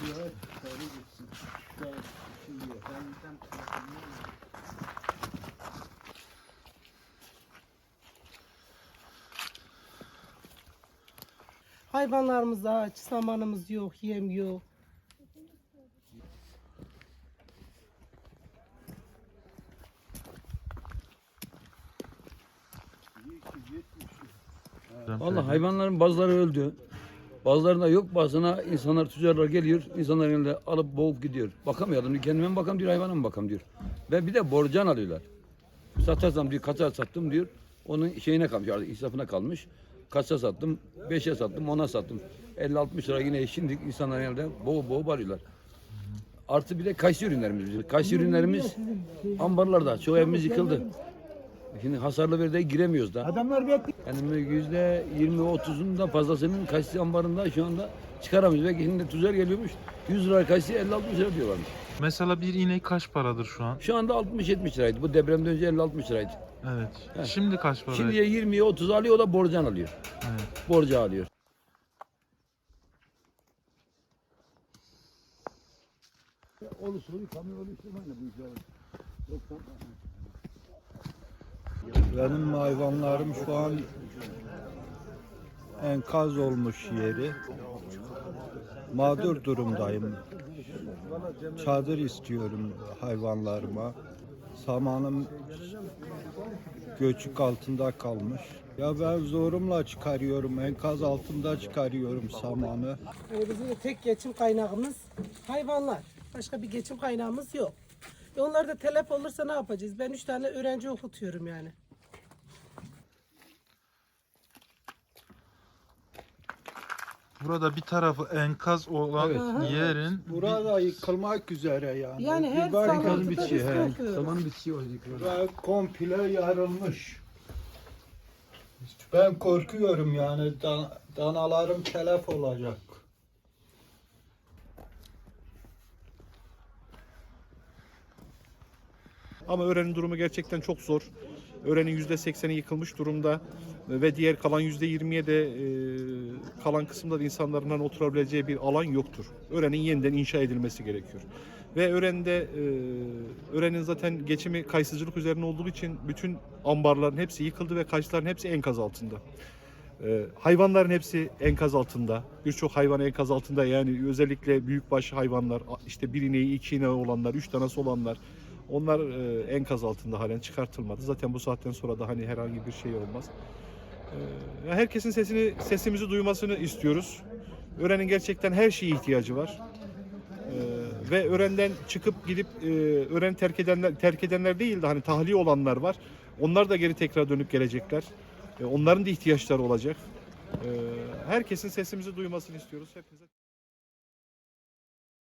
Gitsin. Gitsem tarafından- Hayvanlarımız aç, samanımız yok, yem yok. Vallahi hayvanların bazıları öldü. Bazılarında yok bazına insanlar tüccarlar geliyor. insanların elinde alıp boğup gidiyor. Bakamıyordum. Kendime mi bakam diyor hayvana mı bakam diyor. Ve bir de borcan alıyorlar. Satarsam diyor kaça sattım diyor. Onun şeyine kalmış artık israfına kalmış. Kaça sattım? Beşe sattım, ona sattım. 50-60 lira yine şimdi insanların elinde boğup boğup alıyorlar. Artı bir de kayısı ürünlerimiz. bizim. Ürünlerimiz ambarlarda. Çoğu evimiz yıkıldı. Şimdi hasarlı veride giremiyoruz da. Adamlar bekliyor. Yani yüzde 20-30'un da fazlasının kayısı ambarında şu anda çıkaramıyoruz. Belki şimdi tüccar geliyormuş 100 lira kayısı 50-60 lira diyorlarmış. Mesela bir inek kaç paradır şu an? Şu anda 60-70 liraydı. Bu depremden önce 50-60 liraydı. Evet. Heh. Şimdi kaç para? Şimdiye 20'ye 30 alıyor o da borcan alıyor. Evet. Borca alıyor. Olursa olur, kamyon de bu işe olur. Yoksa Benim hayvanlarım şu an enkaz olmuş yeri. Mağdur durumdayım. Çadır istiyorum hayvanlarıma. Samanım göçük altında kalmış. Ya ben zorumla çıkarıyorum, enkaz altında çıkarıyorum samanı. Ee, bizim tek geçim kaynağımız hayvanlar. Başka bir geçim kaynağımız yok. E onlar da telef olursa ne yapacağız? Ben üç tane öğrenci okutuyorum yani. Burada bir tarafı enkaz olan Evet. yerin Burada yıkılmak üzere yani. Yani her Bir bak- sallantıda Enkazın bitişi. He. sıkıntı. Samanın bitişi var. Ve komple yarılmış. Ben korkuyorum yani dan- danalarım telef olacak. Ama öğrenin durumu gerçekten çok zor. Öğrenin %80'i yıkılmış durumda ve diğer kalan %20'ye de e, kalan kısımda da insanların oturabileceği bir alan yoktur. Öğrenin yeniden inşa edilmesi gerekiyor. Ve öğrende e, öğrenin zaten geçimi kayısıcılık üzerine olduğu için bütün ambarların hepsi yıkıldı ve kayısıların hepsi enkaz altında. E, hayvanların hepsi enkaz altında. Birçok hayvan enkaz altında yani özellikle büyükbaş hayvanlar işte bir ineği iki ineği olanlar, üç tanesi olanlar onlar e, enkaz altında halen çıkartılmadı. Zaten bu saatten sonra da hani herhangi bir şey olmaz. E, herkesin sesini sesimizi duymasını istiyoruz. Öğrenin gerçekten her şeye ihtiyacı var. E, ve öğrenden çıkıp gidip e, öğren terk edenler terk edenler değil de hani tahliye olanlar var. Onlar da geri tekrar dönüp gelecekler. E, onların da ihtiyaçları olacak. E, herkesin sesimizi duymasını istiyoruz. Hepinize